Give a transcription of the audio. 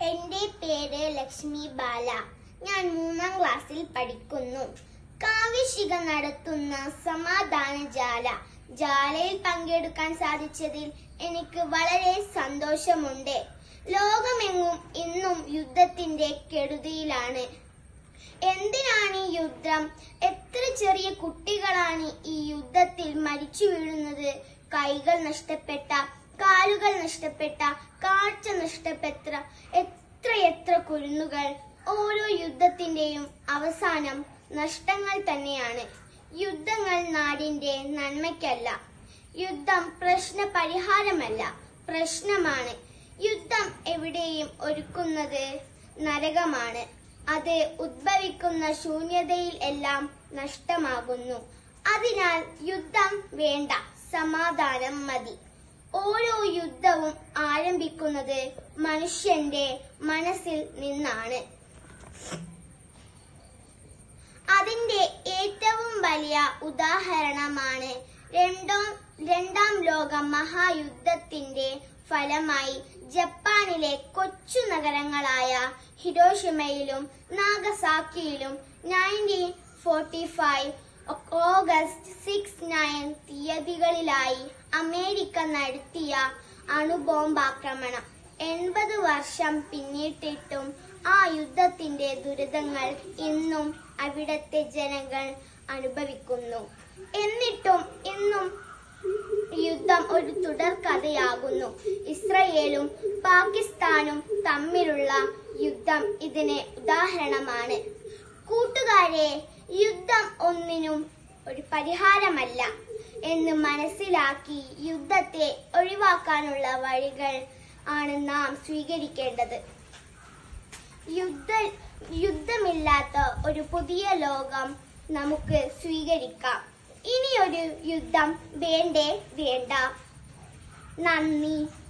എന്റെ പേര് ലക്ഷ്മി ബാല. ഞാൻ മൂന്നാം ക്ലാസ്സിൽ പഠിക്കുന്നു. കാവ്യശിക നടത്തുന്ന സമാധാന ജാല. ജാലയിൽ പങ്കെടുക്കാൻ സാധിച്ചതിൽ എനിക്ക് വളരെ സന്തോഷമുണ്ട്. ലോകമെങ്ങും ഇന്നും യുദ്ധത്തിന്റെ കെടുതിയിലാണ്. എന്തിനാണ് ഈ യുദ്ധം? എത്ര ചെറിയ കുട്ടികളാണ് ഈ യുദ്ധത്തിൽ മരിച്ചു വീഴുന്നത്? കൈകൾ നഷ്ടപ്പെട്ട കാലുകൾ നഷ്ടപ്പെട്ട കാഴ്ച നഷ്ടപ്പെട്ട എത്ര കുരുന്നുകൾ ഓരോ യുദ്ധത്തിന്റെയും അവസാനം നഷ്ടങ്ങൾ തന്നെയാണ്. യുദ്ധങ്ങൾ നാടിന്റെ നന്മയ്ക്കല്ല. യുദ്ധം പ്രശ്ന പരിഹാരമല്ല പ്രശ്നമാണ്. യുദ്ധം എവിടെയും ഒരുക്കുന്നത് നരകമാണ്. അത് ഉദ്ഭവിക്കുന്ന ശൂന്യതയിൽ എല്ലാം നഷ്ടമാകുന്നു. അതിനാൽ യുദ്ധം വേണ്ട സമാധാനം മതി. ഓരോ യുദ്ധവും ആരംഭിക്കുന്നത് മനുഷ്യന്റെ മനസ്സിൽ നിന്നാണ്. അതിന്റെ ഏറ്റവും വലിയ ഉദാഹരണമാണ് രണ്ടാം രണ്ടാം ലോക മഹായുദ്ധത്തിന്റെ ഫലമായി ജപ്പാനിലെ കൊച്ചു നഗരങ്ങളായ ഹിരോഷിമയിലും നാഗസാക്കിയിലും nineteen forty five August six nine തീയതികളിലായി America നടത്തിയ അണുബോംബാക്രമണം. എൺപത് വർഷം പിന്നിട്ടിട്ടും ആ യുദ്ധത്തിന്റെ ദുരിതങ്ങൾ ഇന്നും അവിടത്തെ ജനങ്ങൾ അനുഭവിക്കുന്നു. എന്നിട്ടും ഇന്നും യുദ്ധം ഒരു തുടർ കഥയാകുന്നു. ഇസ്രയേലും പാകിസ്ഥാനും തമ്മിലുള്ള യുദ്ധം ഇതിന് ഉദാഹരണമാണ്. കൂട്ടുകാരെ യുദ്ധം ഒന്നിനും ഒരു പരിഹാരമല്ല എന്ന് മനസ്സിലാക്കി യുദ്ധത്തെ ഒഴിവാക്കാനുള്ള വഴികൾ ആണ് നാം സ്വീകരിക്കേണ്ടത്. യുദ്ധ യുദ്ധമില്ലാത്ത ഒരു പുതിയ ലോകം നമുക്ക് സ്വീകരിക്കാം. ഇനിയൊരു യുദ്ധം വേണ്ടേ വേണ്ട. നന്ദി.